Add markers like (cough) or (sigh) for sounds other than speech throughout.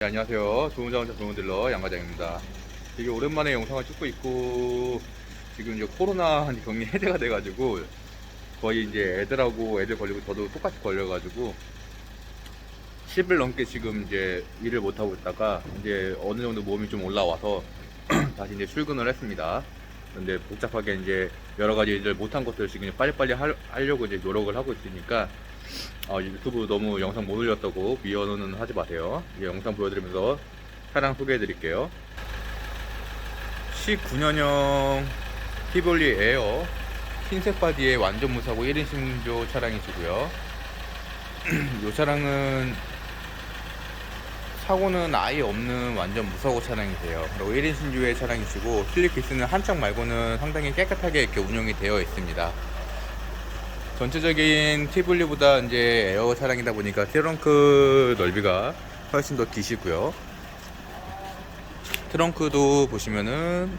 네, 안녕하세요. 좋은 자동차 좋은 딜러 양과장입니다. 되게 오랜만에 영상을 찍고 있고 지금 이제 코로나 한 격리 해제가 돼가지고 거의 이제 애들하고 애들 걸리고 저도 똑같이 걸려가지고 10일 넘게 지금 이제 일을 못 하고 있다가 이제 어느 정도 몸이 좀 올라와서 (clears throat) 다시 이제 출근을 했습니다. 근데 복잡하게 이제 여러 가지 일을 못한 것들 지금 빨리빨리 할- 하려고 이제 노력을 하고 있으니까 어, 유튜브 너무 영상 못 올렸다고 미연은 하지 마세요. 이 영상 보여드리면서 차량 소개해 드릴게요. 19년형 티볼리 에어 흰색 바디에 완전 무사고 1인 신조 차량이시고요. (clears throat) 이 차량은 사고는 아예 없는 완전 무사고 차량이세요. 그리고 1인 신조의 차량이시고 실리 기스는 한쪽 말고는 상당히 깨끗하게 이렇게 운영이 되어 있습니다. 전체적인 티블리보다 이제 에어 차량이다 보니까 트렁크 넓이가 훨씬 더 기시고요. 트렁크도 보시면은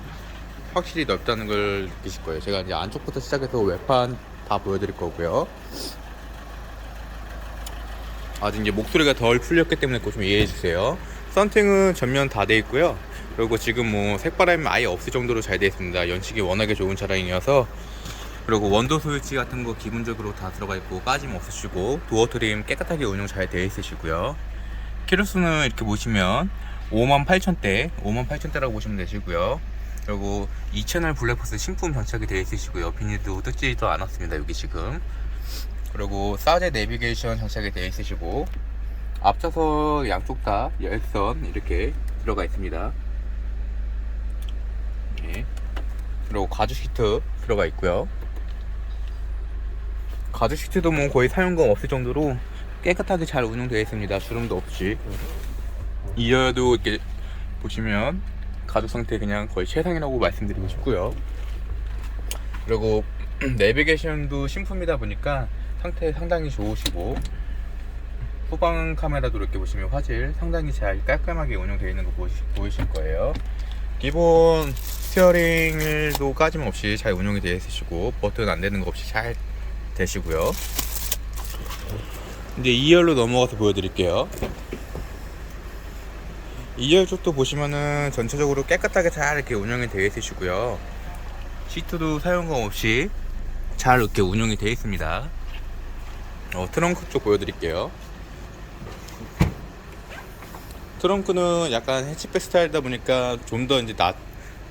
확실히 넓다는 걸 느끼실 거예요. 제가 이제 안쪽부터 시작해서 외판 다 보여드릴 거고요. 아직 이제 목소리가 덜 풀렸기 때문에 그거 좀 이해해 주세요. 썬팅은 전면 다 돼 있고요. 그리고 지금 뭐 색바람이 아예 없을 정도로 잘 돼 있습니다. 연식이 워낙에 좋은 차량이어서 그리고 원도 스위치 같은 거 기본적으로 다 들어가 있고 빠짐 없으시고 도어 트림 깨끗하게 운영 잘 되어 있으시고요. 키로수는 이렇게 보시면 58,000대, 58,000대라고 보시면 되시고요. 그리고 2채널 블랙박스 신품 장착이 되어 있으시고요. 비닐도 뜯지도 않았습니다. 여기 지금. 그리고 사제 내비게이션 장착이 되어 있으시고 앞좌석 양쪽 다 열선 이렇게 들어가 있습니다. 예. 그리고 가죽 시트 들어가 있고요. 가죽 시트도 뭐 거의 사용감 없을 정도로 깨끗하게 잘 운영되어 있습니다. 주름도 없이. 이어도 이렇게 보시면 가죽 상태 그냥 거의 최상이라고 말씀드리고 싶고요. 그리고 (clears throat) 내비게이션도 신품이다 보니까 상태 상당히 좋으시고 후방 카메라도 이렇게 보시면 화질 상당히 잘 깔끔하게 운영되어 있는 거 보이실 거예요. 기본 스티어링도 까짐 없이 잘 운영이 되어 있으시고 버튼 안 되는 거 없이 잘 되시고요. 이제 2열로 넘어가서 보여드릴게요. 2열 쪽도 보시면은 전체적으로 깨끗하게 잘 이렇게 운영이 되어 있으시고요. 시트도 사용감 없이 잘 이렇게 운영이 되어 있습니다. 어, 트렁크 쪽 보여드릴게요. 트렁크는 약간 해치백 스타일이다 보니까 좀 더 이제 낮,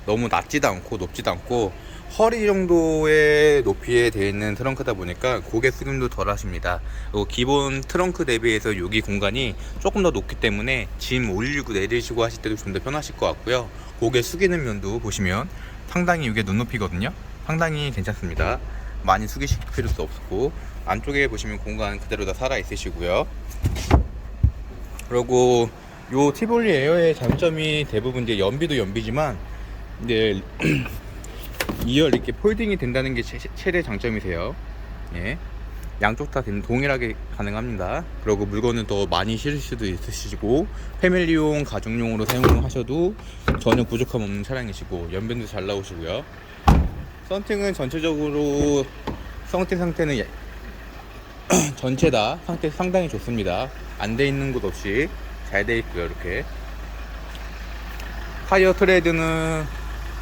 너무 낮지도 않고 높지도 않고 허리 정도의 높이에 되어 있는 트렁크다 보니까 고개 숙임도 덜 하십니다. 기본 트렁크 대비해서 여기 공간이 조금 더 높기 때문에 짐 올리고 내리시고 하실 때도 좀 더 편하실 것 같고요. 고개 숙이는 면도 보시면 상당히 이게 눈높이거든요. 상당히 괜찮습니다. 많이 숙이실 필요도 없고 안쪽에 보시면 공간 그대로 다 살아 있으시고요. 그리고 요 티볼리 에어의 장점이 대부분 이제 연비도 연비지만 이제 (clears throat) 2열 이렇게 폴딩이 된다는 게 최, 최대 장점이세요. 예. 양쪽 다 된- 동일하게 가능합니다. 그리고 물건은 더 많이 실을 수도 있으시고 패밀리용, 가족용으로 사용하셔도 전혀 부족함 없는 차량이시고 연변도 잘 나오시고요. 썬팅은 전체적으로 썬팅 상태는 예- (clears throat) 전체 다 상태 상당히 좋습니다. 안 돼 있는 곳 없이 잘 돼 있고요. 이렇게 타이어 트레드는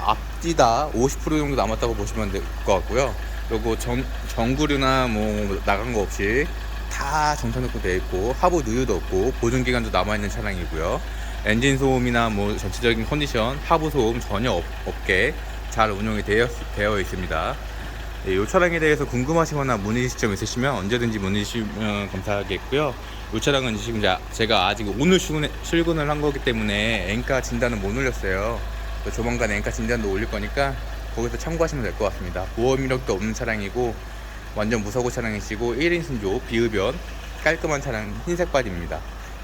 앞뒤다 50% 정도 남았다고 보시면 될 것 같고요. 그리고 전, 전구류나 뭐 나간 거 없이 다 정차놓고 되어 있고 하부 누유도 없고 보증 기간도 남아 있는 차량이고요. 엔진 소음이나 뭐 전체적인 컨디션 하부 소음 전혀 없, 없게 잘 운영이 되어, 되어 있습니다. 네, 이 차량에 대해서 궁금하시거나 문의주실 점 있으시면 언제든지 문의 주시면 감사하겠고요. 이 차량은 지금 자- 제가 아직 오늘 출근, 출근을 한 거기 때문에 엔가 진단은 못 올렸어요. 그래서 조만간 엔가 진단도 올릴 거니까 거기서 참고하시면 될 것 같습니다. 보험 이력도 없는 차량이고 완전 무사고 차량이시고 1인 신조 비흡연 깔끔한 차량 흰색 바디입니다.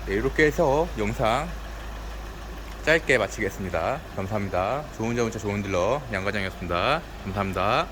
네, 이렇게 해서 영상 짧게 마치겠습니다. 감사합니다. 좋은 자동차 좋은 딜러 양과장이었습니다. 감사합니다.